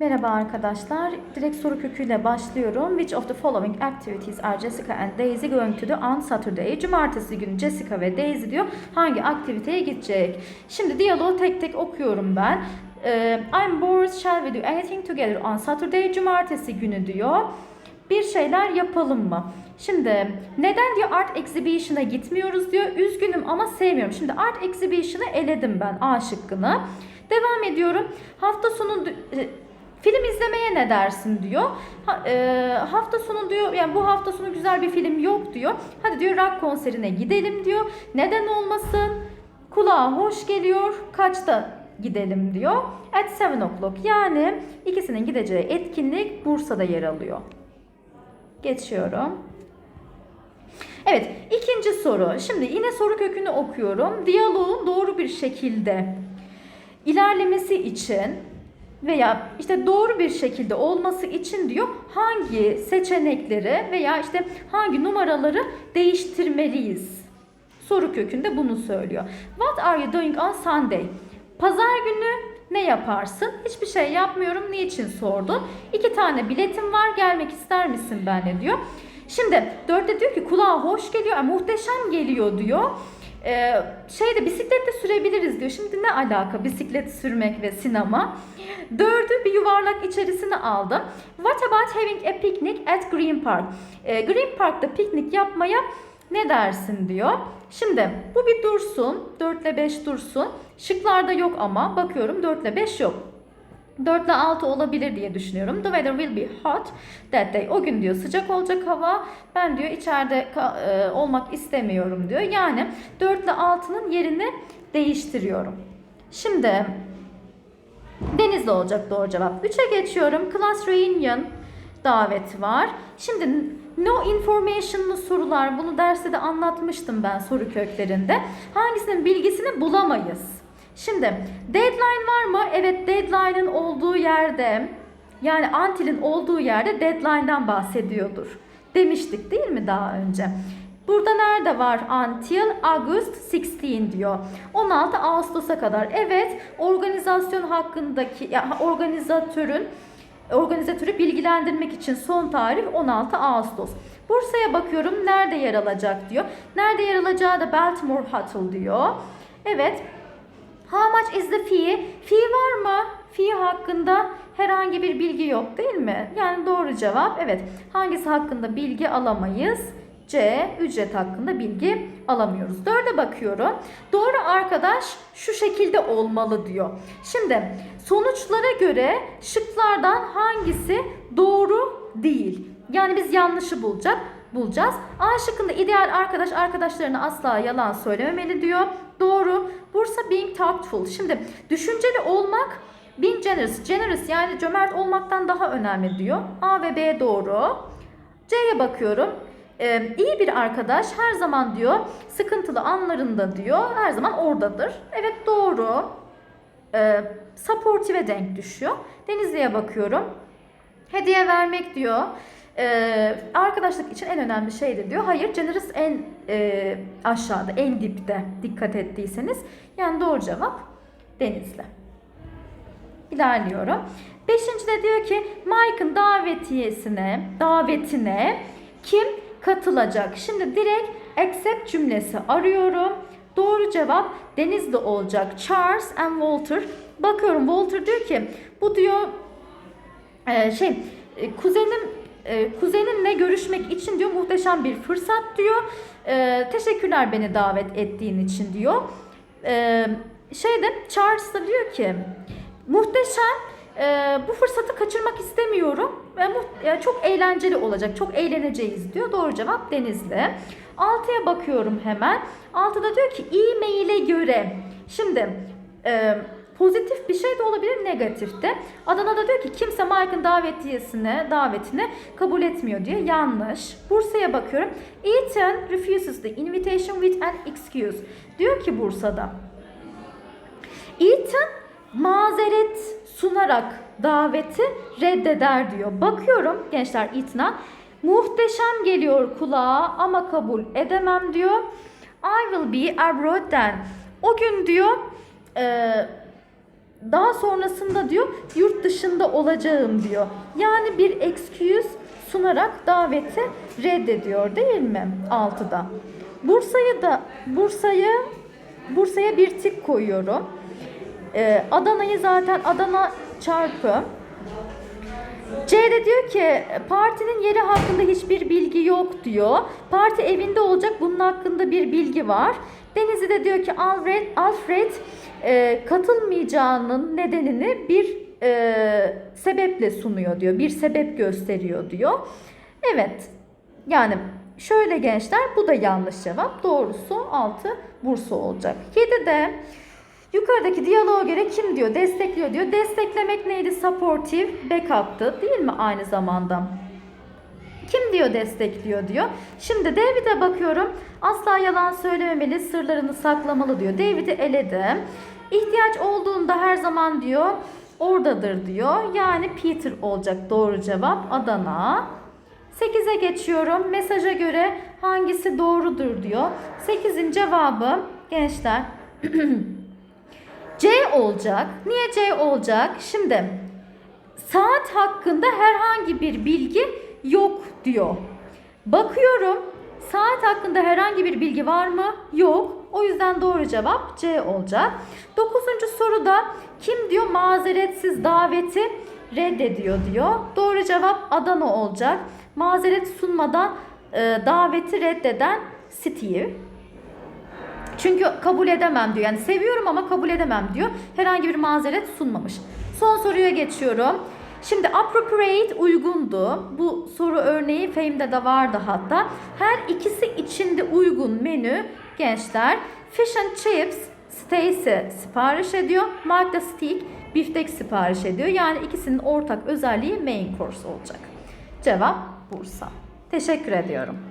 Merhaba arkadaşlar. Direkt soru köküyle başlıyorum. Which of the following activities are Jessica and Daisy going to do on Saturday? Cumartesi günü Jessica ve Daisy diyor hangi aktiviteye gidecek? Şimdi diyaloğu tek tek okuyorum ben. Ee, I'm bored. Shall we do anything together on Saturday? Cumartesi günü diyor. Bir şeyler yapalım mı? Şimdi neden diyor art exhibition'a gitmiyoruz diyor. Üzgünüm ama sevmiyorum. Şimdi art exhibition'ı eledim ben A şıkkını. Devam ediyorum. Hafta sonu e, film izlemeye ne dersin diyor. Ha, e, hafta sonu diyor yani bu hafta sonu güzel bir film yok diyor. Hadi diyor rock konserine gidelim diyor. Neden olmasın? Kulağa hoş geliyor. Kaçta gidelim diyor. At 7 o'clock yani ikisinin gideceği etkinlik Bursa'da yer alıyor. Geçiyorum. Evet, ikinci soru. Şimdi yine soru kökünü okuyorum. Diyaloğun doğru bir şekilde ilerlemesi için veya işte doğru bir şekilde olması için diyor hangi seçenekleri veya işte hangi numaraları değiştirmeliyiz? Soru kökünde bunu söylüyor. What are you doing on Sunday? Pazar günü ne yaparsın? Hiçbir şey yapmıyorum. Niçin sordun? İki tane biletim var. Gelmek ister misin benle diyor. Şimdi dörtte diyor ki kulağa hoş geliyor. "Aa, muhteşem geliyor diyor. Ee, şeyde bisikletle sürebiliriz diyor. Şimdi ne alaka bisiklet sürmek ve sinema? Dördü bir yuvarlak içerisine aldım. What about having a picnic at Green Park? Ee, Green Park'ta piknik yapmaya ne dersin diyor. Şimdi bu bir dursun. 4 ile 5 dursun. Şıklarda yok ama bakıyorum 4 ile 5 yok. 4 ile 6 olabilir diye düşünüyorum. The weather will be hot that day. O gün diyor sıcak olacak hava. Ben diyor içeride e, olmak istemiyorum diyor. Yani 4 ile 6'nın yerini değiştiriyorum. Şimdi Denizli olacak doğru cevap. 3'e geçiyorum. Class reunion daveti var. Şimdi no information'lı sorular. Bunu derste de anlatmıştım ben soru köklerinde. Hangisinin bilgisini bulamayız. Şimdi deadline var mı? Evet deadline'ın olduğu yerde yani until'in olduğu yerde deadline'dan bahsediyordur. Demiştik değil mi daha önce? Burada nerede var until August 16 diyor. 16 Ağustos'a kadar. Evet, organizasyon hakkındaki ya organizatörün organizatörü bilgilendirmek için son tarih 16 Ağustos. Bursa'ya bakıyorum nerede yer alacak diyor. Nerede yer alacağı da Baltimore Hotel diyor. Evet. How much is the fee? Fee var mı? Fee hakkında herhangi bir bilgi yok değil mi? Yani doğru cevap evet. Hangisi hakkında bilgi alamayız? C. Ücret hakkında bilgi alamıyoruz. Dörde bakıyorum. Doğru arkadaş şu şekilde olmalı diyor. Şimdi sonuçlara göre şıklardan hangisi doğru değil? Yani biz yanlışı bulacak bulacağız. A şıkkında ideal arkadaş arkadaşlarına asla yalan söylememeli diyor. Doğru. Bursa being tactful. Şimdi düşünceli olmak being generous. Generous yani cömert olmaktan daha önemli diyor. A ve B doğru. C'ye bakıyorum. Ee, iyi bir arkadaş her zaman diyor sıkıntılı anlarında diyor her zaman oradadır. Evet doğru. Ee, supportive denk düşüyor. Denizli'ye bakıyorum. Hediye vermek diyor. Ee, arkadaşlık için en önemli şeydir diyor. Hayır, generous en e, aşağıda, en dipte dikkat ettiyseniz. Yani doğru cevap Denizli. İlerliyorum. Beşinci de diyor ki Mike'ın davetiyesine, davetine kim katılacak? Şimdi direkt accept cümlesi arıyorum. Doğru cevap Denizli olacak. Charles and Walter. Bakıyorum Walter diyor ki bu diyor e, şey e, kuzenim e, kuzeninle görüşmek için diyor muhteşem bir fırsat diyor. E, teşekkürler beni davet ettiğin için diyor. E, şeyde Charles da diyor ki muhteşem e, bu fırsatı kaçırmak istemiyorum ve mu- ya çok eğlenceli olacak. Çok eğleneceğiz diyor. Doğru cevap Denizli. 6'ya bakıyorum hemen. 6'da diyor ki e-mail'e göre. Şimdi e, pozitif bir şey de olabilir negatif de. Adana'da diyor ki kimse Mike'ın davetiyesine, davetini kabul etmiyor diyor. Yanlış. Bursa'ya bakıyorum. Ethan refuses the invitation with an excuse. Diyor ki Bursa'da. Ethan mazeret sunarak daveti reddeder diyor. Bakıyorum gençler Ethan'a. Muhteşem geliyor kulağa ama kabul edemem diyor. I will be abroad then. O gün diyor e, daha sonrasında diyor yurt dışında olacağım diyor. Yani bir excuse sunarak daveti reddediyor değil mi? 6'da. Bursa'yı da Bursa'yı Bursa'ya bir tik koyuyorum. Ee, Adana'yı zaten Adana çarpı. C'de diyor ki partinin yeri hakkında hiçbir bilgi yok diyor. Parti evinde olacak bunun hakkında bir bilgi var. Denizli de diyor ki Alfred, Alfred e, katılmayacağının nedenini bir e, sebeple sunuyor diyor. Bir sebep gösteriyor diyor. Evet yani şöyle gençler bu da yanlış cevap. Doğrusu 6 Bursa olacak. 7 de Yukarıdaki diyaloğa göre kim diyor? Destekliyor diyor. Desteklemek neydi? Supportive, backup'tı değil mi aynı zamanda? Kim diyor destekliyor diyor. Şimdi David'e bakıyorum. Asla yalan söylememeli, sırlarını saklamalı diyor. David'i eledim. İhtiyaç olduğunda her zaman diyor oradadır diyor. Yani Peter olacak doğru cevap Adana. 8'e geçiyorum. Mesaja göre hangisi doğrudur diyor. 8'in cevabı gençler C olacak. Niye C olacak? Şimdi saat hakkında herhangi bir bilgi yok diyor. Bakıyorum saat hakkında herhangi bir bilgi var mı? Yok. O yüzden doğru cevap C olacak. Dokuzuncu soruda kim diyor mazeretsiz daveti reddediyor diyor. Doğru cevap Adana olacak. Mazeret sunmadan e, daveti reddeden Steve. Çünkü kabul edemem diyor. Yani seviyorum ama kabul edemem diyor. Herhangi bir mazeret sunmamış. Son soruya geçiyorum. Şimdi appropriate uygundu. Bu soru örneği Fame'de de vardı hatta. Her ikisi içinde uygun menü gençler. Fish and chips Stacy sipariş ediyor. Mark da steak biftek sipariş ediyor. Yani ikisinin ortak özelliği main course olacak. Cevap Bursa. Teşekkür ediyorum.